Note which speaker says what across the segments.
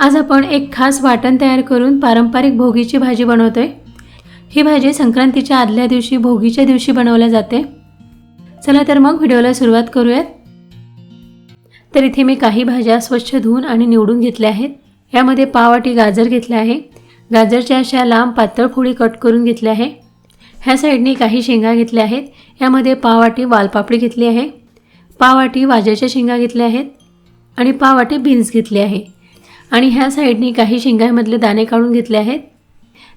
Speaker 1: आज आपण एक खास वाटण तयार करून पारंपरिक भोगीची भाजी बनवतोय. ही भाजी संक्रांतीच्या आदल्या दिवशी भोगीच्या दिवशी बनवल्या जाते. चला तर मग व्हिडिओला सुरुवात करूयात. तर इथे मी काही भाज्या स्वच्छ धुवून आणि निवडून घेतल्या आहेत. यामध्ये पाववाटी गाजर घेतले आहे. गाजरच्या अशा लांब पातळ फोडी कट करून घेतल्या आहे. ह्या साईडने काही शेंगा घेतल्या आहेत. यामध्ये पाववाटी वालपापडी घेतली आहे. पावाटी वाज्याच्या शेंगा घेतल्या आहेत. आणि पाववाटी बीन्स घेतले आहे. आणि ह्या साईडनी काही शेंगामधले दाणे काढून घेतले आहेत.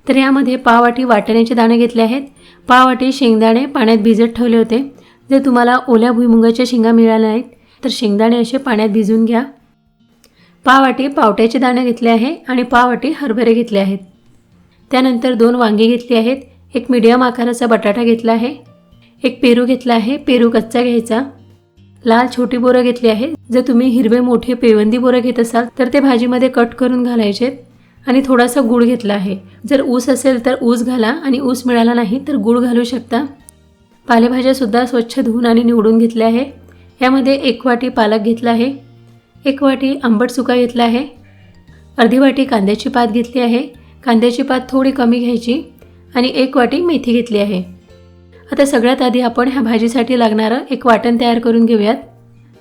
Speaker 1: तर यामध्ये पाववाटी वाटण्याचे दाणे घेतले आहेत. पाववाटी शेंगदाणे पाण्यात भिजत ठेवले होते. जर तुम्हाला ओल्या भुईमुगाच्या शेंगा मिळाल्या नाहीत तर शेंगदाणे असे पाण्यात भिजून घ्या. पाववाटी पावट्याचे दाणे घेतले आहे आणि पाववाटी हरभरे घेतले आहेत. त्यानंतर दोन वांगी घेतली आहेत. एक मीडियम आकाराचा बटाटा घेतला आहे. एक पेरू घेतला आहे. पेरू कच्चा घ्यायचा. लाल छोटी बोरं घेतली आहे. जर तुम्ही हिरवे मोठे पेवंदी बोरं घेत असाल तर ते भाजीमध्ये कट करून घालायचे आणि थोडासा गूळ घेतला आहे. जर ऊस असेल तर ऊस घाला आणि ऊस मिळाला नाही तर गूळ घालू शकता. पालेभाज्यासुद्धा स्वच्छ धुवून आणि निवडून घेतल्या आहे. यामध्ये एक वाटी पालक घेतला आहे. एक वाटी आंबट सुका घेतला आहे. अर्धी वाटी कांद्याची पात घेतली आहे. कांद्याची पात थोडी कमी घ्यायची आणि एक वाटी मेथी घेतली आहे. आता सगळ्यात आधी आपण ह्या भाजीसाठी लागणारं एक वाटण तयार करून घेऊयात.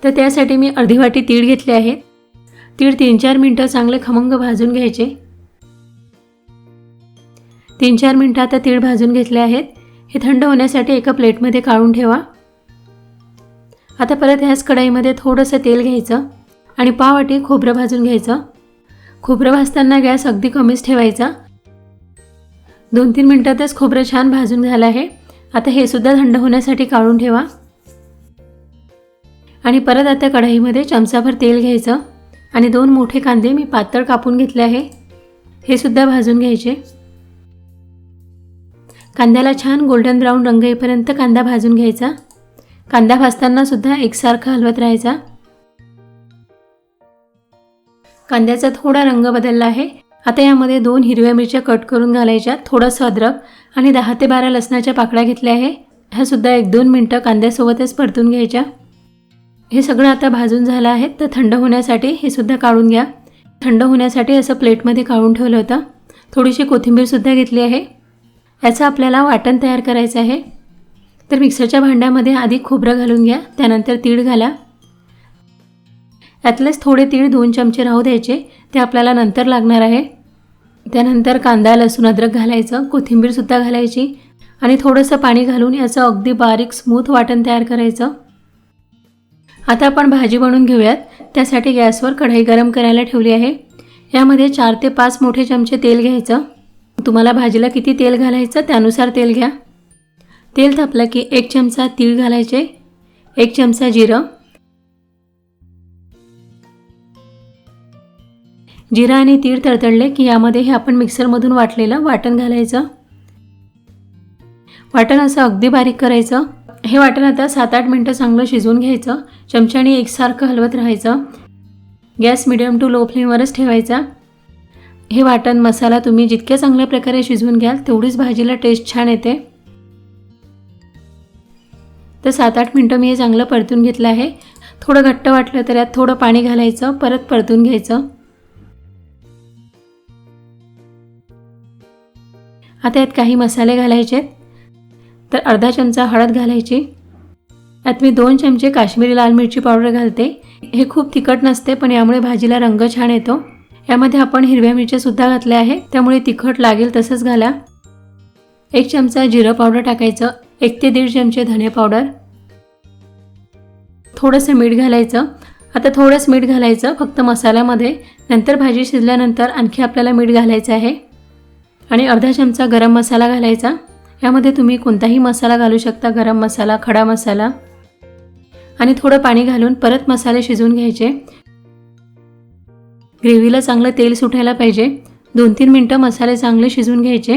Speaker 1: तर त्यासाठी मी अर्धी वाटी तीळ घेतले आहे. तीळ तीन चार मिनटं चांगले खमंग भाजून घ्यायचे. तीन चार मिनटं आता तीळ भाजून घेतले आहेत. हे थंड होण्यासाठी एका प्लेटमध्ये काढून ठेवा. आता परत ह्याच कढाईमध्ये थोडंसं तेल घ्यायचं आणि पावाटी खोबरं भाजून घ्यायचं. खोबरं भाजताना गॅस अगदी कमीच ठेवायचा. दोन तीन मिनटातच खोबरं छान भाजून झालं आहे. आता हे सुद्धा थंड होण्यासाठी काढून ठेवा. आणि परत आता कढईमध्ये चमचाभर तेल घ्यायचं आणि दोन मोठे कांदे मी पातळ कापून घेतले आहे. हे सुद्धा भाजून घ्यायचे. कांद्याला छान गोल्डन ब्राऊन रंग येईपर्यंत कांदा भाजून घ्यायचा. कांदा भाजताना सुद्धा एकसारखा हलवत राहायचा. कांद्याचा थोडा रंग बदलला आहे. आता यामध्ये दोन हिरव्या मिरच्या कट करून घालायच्या थोडंसं अद्रक आणि दहा ते बारा लसणाच्या पाकळ्या घेतल्या आहे. ह्यासुद्धा एक दोन मिनटं कांद्यासोबतच परतून घ्यायच्या. हे सगळं आता भाजून झालं आहे तर थंड होण्यासाठी हे सुद्धा काढून घ्या. थंड होण्यासाठी असं प्लेटमध्ये काढून ठेवलं होतं. थोडीशी कोथिंबीरसुद्धा घेतली आहे. याचं आपल्याला वाटण तयार करायचं आहे. तर मिक्सरच्या भांड्यामध्ये आधी खोबरं घालून घ्या त्यानंतर तीळ घाला. यातलेच थोडे तीळ दोन चमचे राहू द्यायचे ते आपल्याला नंतर लागणार आहे. त्यानंतर कांदा लसूण अद्रक घालायचं कोथिंबीरसुद्धा घालायची आणि थोडंसं पाणी घालून याचं अगदी बारीक स्मूथ वाटण तयार करायचं. आता आपण भाजी बनवून घेऊयात. त्यासाठी गॅसवर कढई गरम करायला ठेवली आहे. यामध्ये चार ते पाच मोठे चमचे तेल घ्यायचं. तुम्हाला भाजीला किती तेल घालायचं त्यानुसार तेल घ्या. तेल तापलं की एक चमचा तीळ घालायचे एक चमचा जिरं जिरा आणि तीळ तळतळले की यामध्ये हे आपण मिक्सरमधून वाटलेलं वाटण घालायचं. वाटण असं अगदी बारीक करायचं. हे वाटण आता सात आठ मिनटं चांगलं शिजवून घ्यायचं. चमच्याने एकसारखं हलवत राहायचं. गॅस मिडियम टू लो फ्लेमवरच ठेवायचा. हे वाटण मसाला तुम्ही जितक्या चांगल्या प्रकारे शिजवून घ्याल तेवढीच भाजीला टेस्ट छान येते. तर सात आठ मिनटं मी हे चांगलं परतून घेतलं आहे. थोडं घट्ट वाटलं तर यात थोडं पाणी घालायचं. परत परतून घ्यायचं. आता यात काही मसाले घालायचे तर अर्धा चमचा हळद घालायची. यात मी दोन चमचे काश्मीरी लाल मिरची पावडर घालते. हे खूप तिखट नसते पण यामुळे भाजीला रंग छान येतो. यामध्ये आपण हिरव्या मिरच्यासुद्धा घातल्या आहे त्यामुळे तिखट लागेल तसंच घाला. एक चमचा जिरं पावडर टाकायचं. एक ते दीड चमचे धने पावडर. थोडंसं मीठ घालायचं. आता थोडंच मीठ घालायचं फक्त मसाल्यामध्ये. नंतर भाजी शिजल्यानंतर आणखी आपल्याला मीठ घालायचं आहे. आणि अर्धा चमचा गरम मसाला घालायचा. यामध्ये तुम्ही कोणताही मसाला घालू शकता गरम मसाला खडा मसाला. आणि थोडं पाणी घालून परत मसाले शिजवून घ्यायचे. ग्रेव्हीला चांगलं तेल सुटायला पाहिजे. दोन तीन मिनटं मसाले चांगले शिजवून घ्यायचे.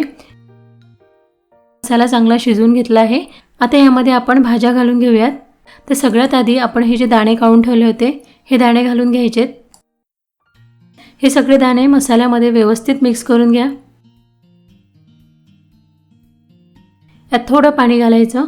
Speaker 1: मसाला चांगला शिजवून घेतला आहे. आता यामध्ये आपण भाज्या घालून घेऊयात. तर सगळ्यात आधी आपण हे जे दाणे काढून ठेवले होते हे दाणे घालून घ्यायचेत. हे सगळे दाणे मसाल्यामध्ये व्यवस्थित मिक्स करून घ्या. यात थोडं पाणी घालायचं.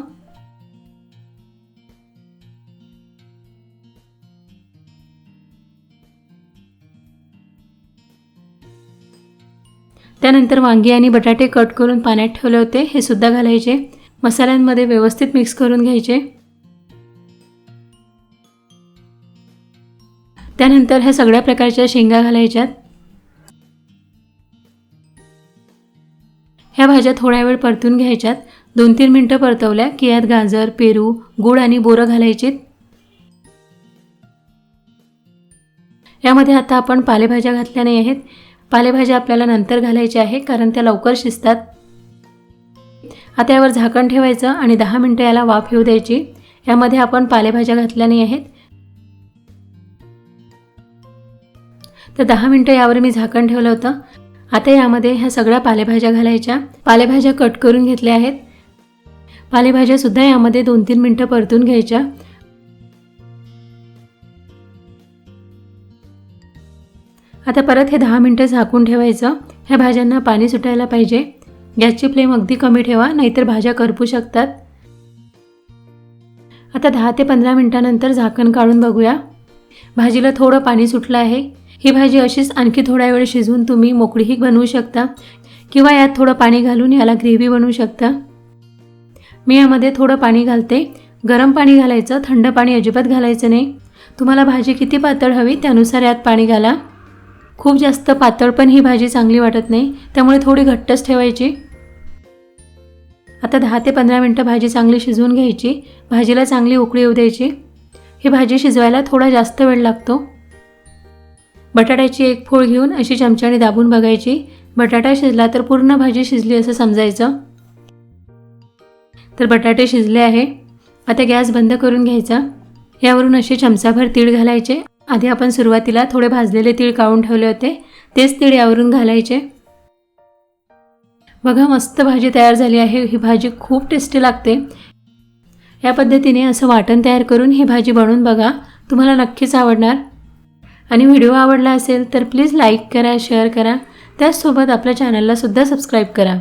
Speaker 1: त्यानंतर वांगी आणि बटाटे कट करून पाण्यात ठेवले होते. हे सुद्धा घालायचे. मसाल्यांमध्ये व्यवस्थित मिक्स करून घ्यायचे. त्यानंतर ह्या सगळ्या प्रकारच्या शेंगा घालायच्यात. ह्या भाज्या थोड्या वेळ परतून घ्यायच्यात. दोन तीन मिनटं परतवल्या की यात गाजर पेरू गूळ आणि बोरं घालायचीत यामध्ये आता आपण पालेभाज्या घातल्या नाही आहेत. पालेभाज्या आपल्याला नंतर घालायच्या आहे कारण त्या लवकर शिजतात. आता यावर झाकण ठेवायचं आणि दहा मिनटं याला वाफ येऊ द्यायची. यामध्ये आपण पालेभाज्या घातल्या नाही आहेत. तर दहा मिनटं यावर मी झाकण ठेवलं होतं. आता यामध्ये ह्या सगळ्या पालेभाज्या घालायच्या. पालेभाज्या कट करून घेतल्या आहेत. पालेभाज्यासुद्धा यामध्ये दोन तीन मिनटं परतून घ्यायच्या. आता परत हे दहा मिनटं झाकून ठेवायचं. ह्या भाज्यांना पाणी सुटायला पाहिजे. गॅसची फ्लेम अगदी कमी ठेवा नाहीतर भाज्या करपू शकतात. आता दहा ते पंधरा मिनटानंतर झाकण काढून बघूया. भाजीला थोडं पाणी सुटलं आहे. ही भाजी अशीच आणखी थोडा वेळ शिजवून तुम्ही मोकळीही बनवू शकता. किंवा यात थोडं पाणी घालून याला ग्रेव्ही बनवू शकता. मी यामध्ये थोडं पाणी घालते. गरम पाणी घालायचं थंड पाणी अजिबात घालायचं नाही. तुम्हाला भाजी किती पातळ हवी त्यानुसार यात पाणी घाला. खूप जास्त पातळ पण ही भाजी चांगली वाटत नाही त्यामुळे थोडी घट्टच ठेवायची. आता दहा ते पंधरा मिनटं भाजी चांगली शिजवून घ्यायची भाजीला चांगली उकळी येऊ द्यायची. ही भाजी शिजवायला थोडा जास्त वेळ लागतो. बटाट्याची एक फोळ घेऊन अशी चमच्याने दाबून बघायची. बटाटा शिजला तर पूर्ण भाजी शिजली असं समजायचं. तर बटाटे शिजले आहे. आता गॅस बंद करून घ्यायचा. यावरून असे चमचाभर तीळ घालायचे. आधी आपण सुरुवातीला थोडे भाजलेले तीळ काढून ठेवले होते. तेच तीळ यावरून घालायचे. बघा मस्त भाजी तयार झाली आहे. ही भाजी खूप टेस्टी लागते. या पद्धतीने असं वाटण तयार करून ही भाजी बनवून बघा. तुम्हाला नक्कीच आवडणार. आणि व्हिडिओ आवडला असेल तर प्लीज लाईक करा शेअर करा. त्याचसोबत आपल्या चॅनलला सुद्धा सबस्क्राईब करा.